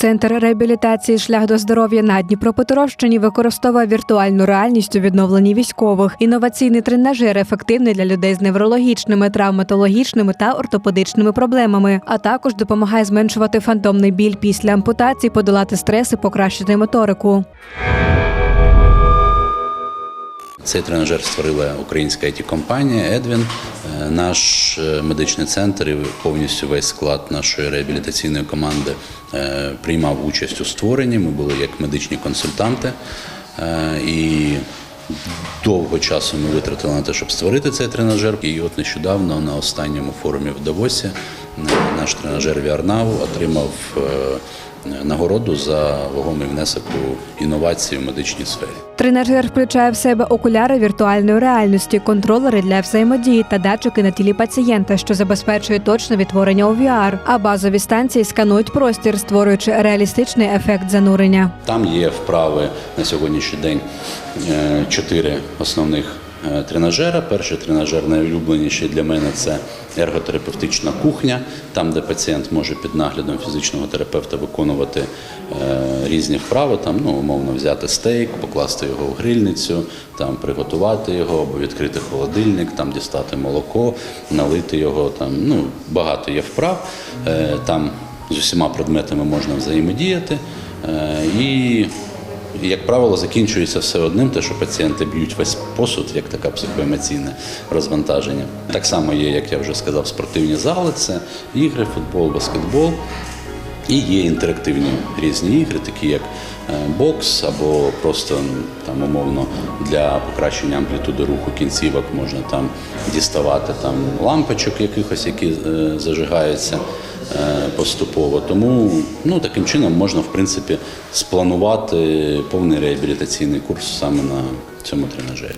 Центр реабілітації шлях до здоров'я на Дніпропетровщині використовує віртуальну реальність у відновленні військових. Інноваційний тренажер ефективний для людей з неврологічними, травматологічними та ортопедичними проблемами, а також допомагає зменшувати фантомний біль після ампутації, подолати стрес і покращити моторику. Цей тренажер створила українська it компанія Едвін. Е, Наш е, медичний центр і повністю весь склад нашої реабілітаційної команди е, приймав участь у створенні. Ми були як медичні консультанти. І довго часу ми витратили на те, щоб створити цей тренажер. І от нещодавно на останньому форумі в Давосі наш тренажер VRNAV отримав нагороду за вагомий внесок у інновації в медичній сфері. Тренажер включає в себе окуляри віртуальної реальності, контролери для взаємодії та датчики на тілі пацієнта, що забезпечує точне відтворення у VR, а базові станції сканують простір, створюючи реалістичний ефект занурення. Там є вправи на сьогоднішній день е, чотири основних тренажера. Перший тренажер найулюбленіший для мене це ерготерапевтична кухня, там, де пацієнт може під наглядом фізичного терапевта виконувати е, різні вправи, там, ну, умовно взяти стейк, покласти його в грильницю, там, приготувати його або відкрити холодильник, там, дістати молоко, налити його. Там, ну, багато є вправ. Е, Там з усіма предметами можна взаємодіяти. Е, І, як правило, закінчується все одним, те, що пацієнти б'ють весь посуд, як таке психоемоційне розвантаження. Так само є, як я вже сказав, спортивні зали, це ігри, футбол, баскетбол. І є інтерактивні різні ігри, такі як е, бокс або просто там умовно для покращення амплітуди руху кінцівок можна там діставати там лампочок якихось, які е, зажигаються поступово. Тому ну, таким чином можна в принципі спланувати повний реабілітаційний курс саме на цьому тренажері.